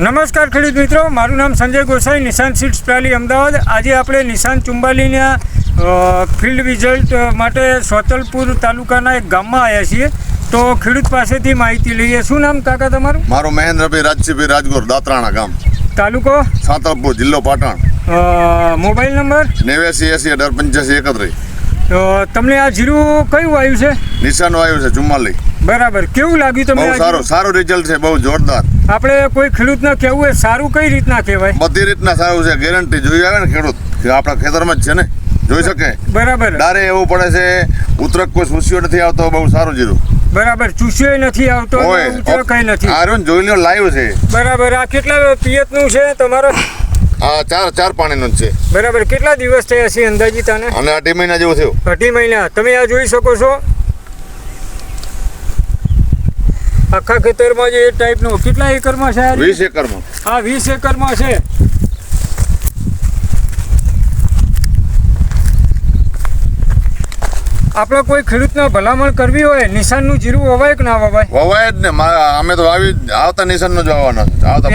નમસ્કાર ખેડૂત મિત્રો મારું નામ સંજય ગોસાઈ નિશાન સીડ્સ પ્રાલી અમદાવાદ. આજે આપણે નિશાન ચુંબાલીના ફિલ્ડ રિઝલ્ટ માટે સોતલપુર તાલુકાના એક ગામમાં આવ્યા છીએ. તો ખેડૂત પાસેથી માહિતી લઈએ. શું નામ કાકા તમારું? મારું મહેન્દ્રભાઈ રાજસીભાઈ રાજગોર દાતરાણા ગામ. તાલુકો? સાતલપુર જિલ્લો પાટણ. Mobile number? નેવ્યાસી એસી અઢાર પંચ્યાસી એકત્રીસ. તો તમને આ જીરું કયું આવ્યું છે? નિશાનો આવ્યું છે ચુમ્માલી બરાબર. કેવું લાગ્યું તમને બહુ સારું સારું રિઝલ્ટ છે બહુ જોરદાર. આપણે કોઈ ખેડૂતને કહેવું હોય સારું કઈ રીતના કહેવાય? બધી રીતના સારું છે ગેરંટી જોઈ આવે ને ખેડૂત કે આપણા ખેતરમાં જ છે ને? જોઈ શકે? બરાબર. ડારે એવું પડે છે ઉતરક કોઈ સુસ્યો નથી આવતો બહુ સારું જીરું. બરાબર. ચૂસ્યો નથી આવતો કઈ નથી. આરોન જોઈ લો લાઈવ છે. બરાબર. આ કેટલા પિયતનું છે? તમારો આ ચાર ચાર પાણીનું જ છે. બરાબર કેટલા દિવસ થયા છે અંદાજી તને અને અઢી મહિના જેવું થયું. અઢી મહિના. તમે આ જોઈ શકો છો. આખા ખેતરમાં જે એ ટાઈપનો કેટલા એકરમાં છે? વીસ એકરમાં. આ વીસ એકરમાં છે. આપણે કોઈ ખેડૂતને ભલામણ કરવી હોય નિશાનનું જીરું વવાય કે ના વવાય? વવાય જ ને. અમે તો આવી આવતા નિશાનનો જ વાવવાનો આવતા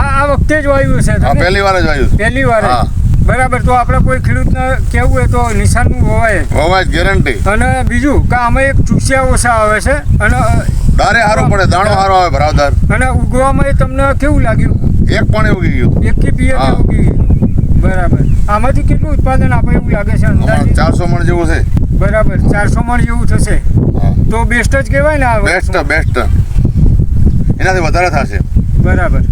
આ આ વખતે જ વાયુ છે પહેલી વાર જ વાયુ. પહેલી વાર. બરાબર તો આપણે કોઈ ખેડૂતને કહેવું હોય તો નિશાનનું વવાય. વવાય ગેરંટી અને બીજું કે આમાં એક ચૂસિયા ઓછા આવે છે અને દારે સારું પડે દાણો સારો આવે ભરાવદાર. અને ઉગવામાં તમને કેવું લાગ્યું? એક પણ ઉગી ગયું. એક કે પિયર. ઉગી ગયું. બરાબર. આમાંથી કેટલું ઉત્પાદન આપે એવું લાગે છે અંદાજે? ચારસો મણ જેવું છે. બરાબર ચારસો મણ જેવું થશે. તો બેસ્ટ જ કહેવાય ને આ બેસ્ટ બેસ્ટ એનાથી વધારે થશે. બરાબર.